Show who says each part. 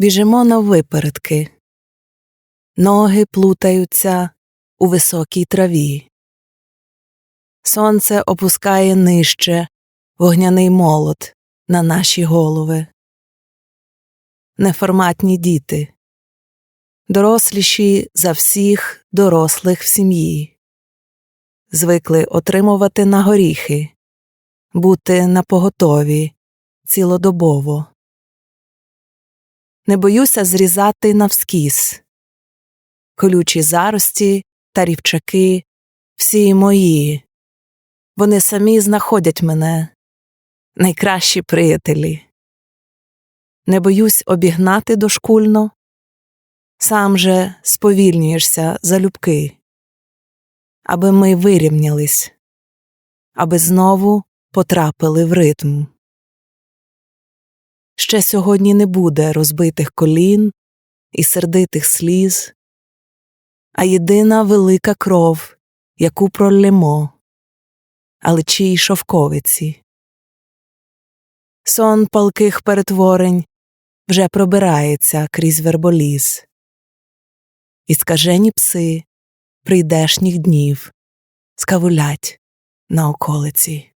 Speaker 1: Біжимо на випередки. Ноги плутаються у високій траві. Сонце опускає нижче вогняний молот на наші голови. Неформатні діти, доросліші за всіх дорослих в сім'ї, звикли отримувати на горіхи, бути напоготові цілодобово. Не боюся зрізати навскіз. Колючі зарості та рівчаки всі мої. Вони самі знаходять мене, найкращі приятелі. Не боюсь обігнати дошкульно, сам же сповільнюєшся залюбки, аби ми вирівнялись, аби знову потрапили в ритм. Ще сьогодні не буде розбитих колін і сердитих сліз, а єдина велика кров, яку проллємо, але чий шовковиці. Сон палких перетворень вже пробирається крізь верболіз, і скажені пси прийдешніх днів скавулять на околиці.